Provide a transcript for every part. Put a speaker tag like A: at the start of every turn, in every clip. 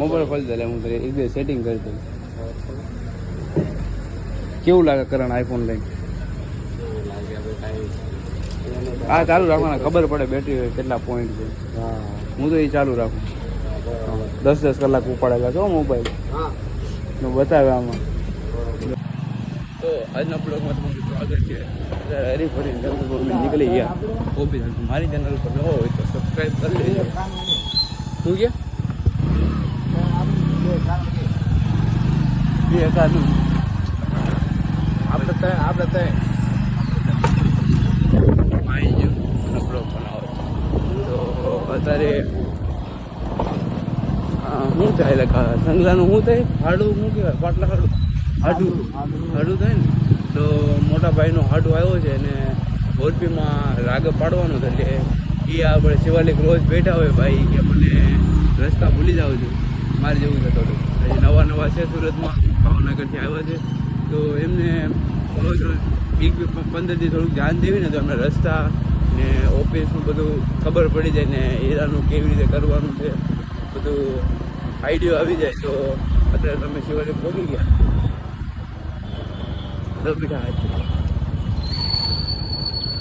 A: Mobile ખોલી દે હું એક બે સેટિંગ કરી દઉં. કેવું લાગે કરણ આઈફોન લઈ હા ચાલુ રાખવાના. ખબર પડે બેટરી કેટલા પોઈન્ટ છે. હું તો એ ચાલુ રાખું. દસ દસ કલાક ઉપાડેલા છો મોબાઈલ બતાવે આમાં. તો આજના બ્લોગમાં તમારું સ્વાગત છે. અત્યારે હરીફરી નીકળી ગયા. ઓફિસ મારી ચેનલ પર નવો હોય તો સબસ્ક્રાઈબ કરી લેજો. શું કે? બે એકાદનું આપણે ત્યાં આપણે ત્યાં આવી ગયું બ્લોગ બનાવો તો અત્યારે શું થાય લખા સંગલાનું શું થાય હાડું શું કહેવાય પાટલા હાડું હાડું હાડું થાય ને તો મોટા ભાઈનો હાડું આવ્યો છે અને મોરબીમાં રાગ પાડવાનો એટલે એ આપણે શિવાલિક રોજ બેઠા હોય ભાઈ કે મને રસ્તા ભૂલી જાવ છું મારે જેવું છે થોડું. હજી નવા નવા છે સુરતમાં, ભાવનગરથી આવ્યા છે. તો એમને વીક પંદર દી થોડુંક ધ્યાન દેવી ને તો એમને રસ્તા ને ઓફિસનું બધું ખબર પડી જાય ને એરાનું કેવી રીતે કરવાનું છે, બધું આઈડિયો આવી જાય. તો અત્યારે તમે શિવાજી પહોંચી ગયા. તો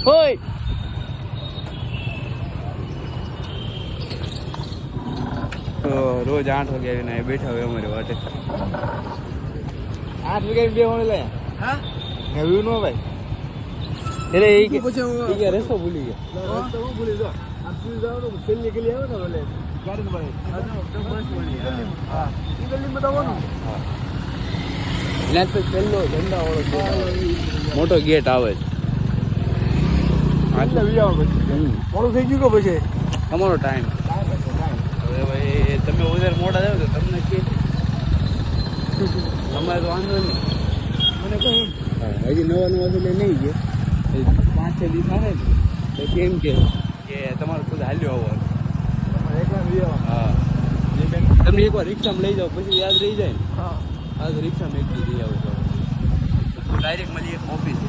A: હોય તો રોજ આઠ વાગે આવીને અહીં બેઠા હોય અમારી વાટે
B: આઠ વાગે બે હોય લે.
A: હા?
B: હેવી નો ભાઈ
A: એટલે એ કે
B: પછી હું-
A: એ કે રસ્તો ભૂલી ગયા.
B: તો હું ભૂલી જાઉં આમ સુધી જવાનું છેલ્લી ગલી આવે ને ભલે ગાર્ડન ભાઈ હા. એ ગલીમાં જવાનું
A: ત્યાં તો છેલ્લો ઝંડા વાળો મોટો ગેટ આવે છે
B: પછી. મોડું થઈ ગયું કે પછી?
A: તમારો ટાઈમ તમે વધારે મોડા જાવ તો તમને કે તમારે તો વાંધો નહીં.
B: મને કહ્યું
A: હજી નવા નવા એટલે નહીં ગયા. પાંચ છ દિવસ આવે ને તો કેમ કે તમારે ખુદ હાલ્યો
B: આવો.
A: હા. તમને એકવાર રિક્ષામાં લઈ જાઓ પછી યાદ રહી જાય. ને
B: હા.
A: હા તો રિક્ષામાં એક લઈ આવો છો. ડાયરેક્ટ મળી એક ઓફિસ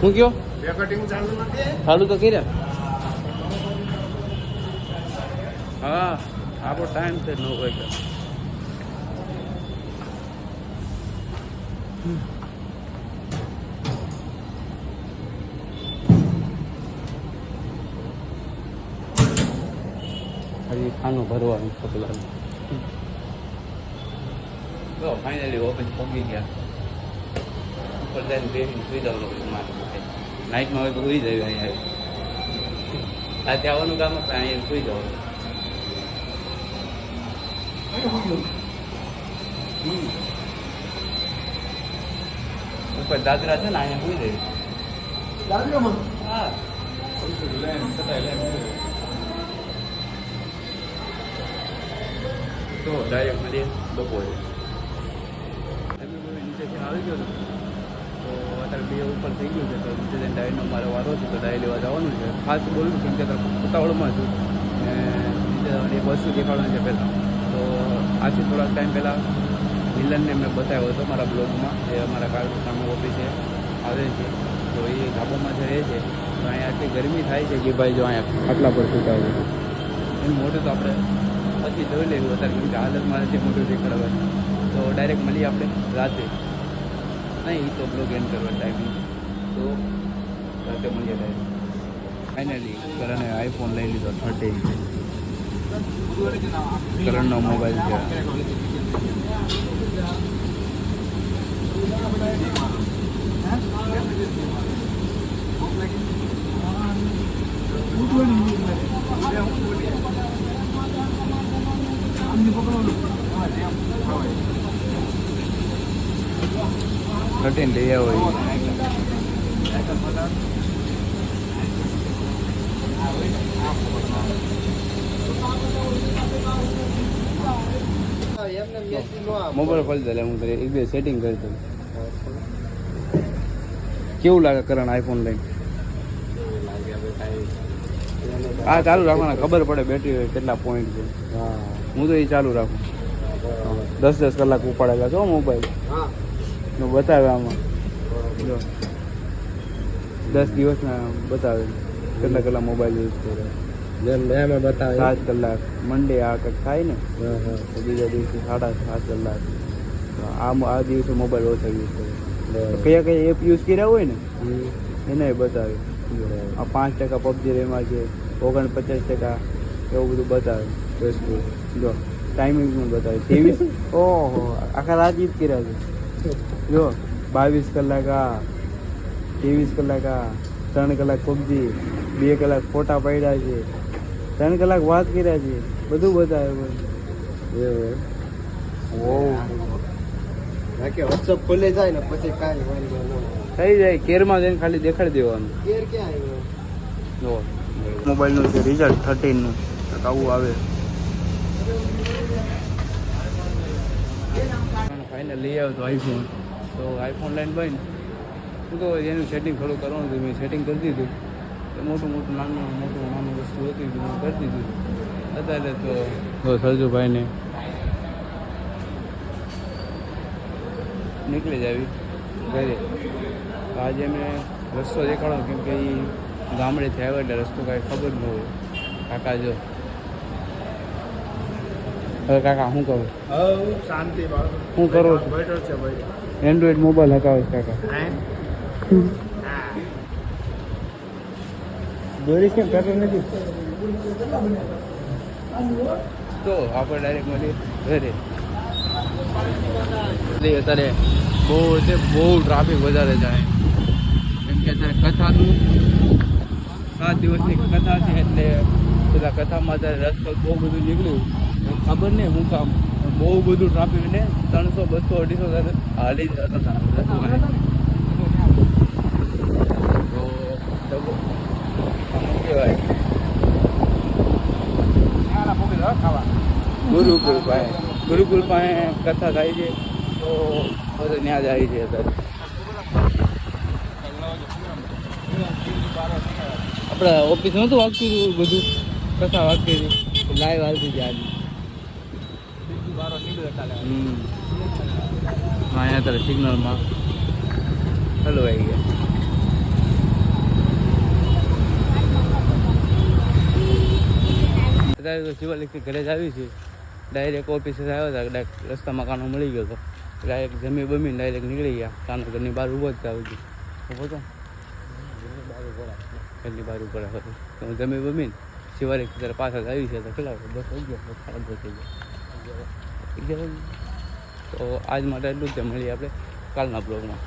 A: શું કયો?
B: બે કટિંગ ચાલુ નથી?
A: ચાલુ તો કર્યા. હા. આપણો ટાઈમ છે નવ વાગે હજી ખાનું ભરવાનું છે પેલા તો ફાઇનલી ઓફિસ પહોંચી ગયા. ઉપર જઈને બેસીને સુઈ જવાનું મારે નાઇટમાં હોય તો સુઈ જાય અહીંયા. રાતે આવવાનું કામ હતું અહીંયા સુઈ જવાનું. ઉપર દાદરા છે ને અહીંયા ભૂલી જાય.
B: દાદીમાં
A: હા. તો ડાયરેક્ટ મળીએ બપોરે. નીચેથી આવી ગયો તો અત્યારે બે ઉપર થઈ ગયું છે તો નીચે જઈને ડાયરનો મારો વારો છે તો ડાયર લેવા જવાનું છે. ખાસ બોલું છું કેમ કે ઉતાવળમાં છું. ને નીચે વસ્તુ દેખાડવાની છે પહેલાં. તો આજથી થોડાક ટાઈમ પહેલાં મિલનને મેં બતાવ્યો હતો મારા બ્લોગમાં, એ અમારા કાળુકામાં ઓફિસે આવે છે. તો એ ધાબામાં જે રહે છે, તો અહીંયા આટલી ગરમી થાય છે કે ભાઈ જો અહીંયા આટલા પર સૂતા હોય. એનું મોટું તો આપણે પછી જોઈ લેવું અત્યારે, કેમ કે હાલતમાં મોટું મોઢું દેખાડવાનું તો ડાયરેક્ટ મળીએ આપણે રાતે. નહીં તો બ્લોગ એન્ડ કરવા ટાઈમિંગ તો રાતે મળીએ ડાયરેક્ટ ફાઇનલી કરણે આઈફોન લઈ લીધો થર્ટીન કરણનો મોબાઈલ છે થર્ટીન લઈ આવો ઈ. મોબાઈલ ખોલી દે હું એક બે સેટિંગ કરી દઉં. કેવું લાગે કરણ આઈફોન લઈને? હા, ચાલુ રાખવાના. ખબર પડે બેટરી કેટલા પોઈન્ટ છે.
B: હા
A: તો એ ચાલુ રાખું. દસ દસ કલાક ઉપાડેલા છો મોબાઈલ ને બતાવે આમાં. દસ દિવસના બતાવે. કેટલા કલાક મોબાઈલ યુઝ કરે.
B: જેમ એમાં બતાવે.
A: સાત કલાક. મંડે આ કંઈક થાય ને તો બીજા દિવસે સાડા સાત કલાક. આમ આ આ દિવસે મોબાઈલ ઓછા યુઝ કરે. કયા કયા એપ યુઝ કર્યા હોય ને. એને બતાવે. આ પાંચ ટકા પબજી રેમાં છે ઓગણપચાસ ટકા એવું બધું બતાવે.
B: Facebook.
A: જો ટાઈમિંગ પણ બતાવે. ત્રેવીસ ઓહો આખા રાત જ કર્યા છે. જો બાવીસ કલાક આ ત્રેવીસ કલાક આ ત્રણ કલાક પબજી બે કલાક ફોટા પાડ્યા છે ત્રણ કલાક વાત કર્યા છે. બધું બતાવ્યું
B: એવું ખુલી જાય ને પછી કાંઈ વાંધો ન આવે.
A: થઈ જાય કેરમાં જઈને ખાલી દેખાડી દેવાનું.
B: ઘેર ક્યાં
A: જો મોબાઈલનું છે રિઝલ્ટ થર્ટીનનું આવું આવે. ફાઇનલ લઈ આવ્યો તો આઈફોન તો આઈફોન લાઈન બની. હું તો એનું સેટિંગ થોડું કરવાનું હતું મેં સેટિંગ કરી દીધું. મોટું મોટું નાનું મોટું નાનું વસ્તુ હતી બધું કરી દીધું. અત્યારે તો સરજુભાઈને નીકળી જ આવી ઘરે. તો આજે મેં રસ્તો દેખાડો કેમ કે એ ગામડેથી આવ્યો એટલે રસ્તો કાંઈ ખબર ન હોય. કાકા જો. હવે કાકા શું કરું?
B: શાંતિ શું
A: હું કરું છું?
B: બેઠો છે ભાઈ
A: એન્ડ્રોઈડ મોબાઈલ હકાવે કાકા. દોરી કેમ કાકા નથી? તો આપણે ડાયરેક્ટ મળીએ ઘરે. અત્યારે બહુ છે બહુ ટ્રાફિક વધારે જાય કેમ કે અત્યારે કથાનું સાત દિવસની કથા છે એટલે બધા કથામાં અત્યારે રસ્તો બહુ બધું નીકળ્યું. ખબર નહીં હું કામ. બહુ બધું ટ્રાફિક ને ત્રણસો, બસો, અઢીસો હાલી જતા હતા રસ્તામાં. તો તો આમ કહેવાય ગુરુકુળ પાસે ગુરુકુળ પાસે કથા થાય છે, તો બધું ત્યાં જાય છે અત્યારે. આપણે ઓફિસ નહોતું વાગતું હતું બધું? કથા વાગતી હતી. લાઈવ આવતી હતી હમ. અહીંયા અત્યારે સિગ્નલમાં હલવાઈ ગયા અત્યારે તો શિવાલિકથી ઘરે જ આવી છે. ડાયરેક્ટ ઓફિસે આવ્યો હતા ડાયરેક્ટ રસ્તામાં કાનો મળી ગયો હતો ડાયરેક્ટ જમી બમીને ડાયરેક્ટ નીકળી ગયા. કાનો ઘરની બહાર ઊભો જ ત્યાં સુધી ઊભો તો ઘરની બહાર ઉપર હતો તો જમી બમીને શિવાલિક ત્યારે પાછા જ આવી છે તો કેટલા બસ થઈ ગયો ખરાબ દસ થઈ ગયા. તો આજ માટે એટલું જ મળીએ આપણે કાલના બ્લોગમાં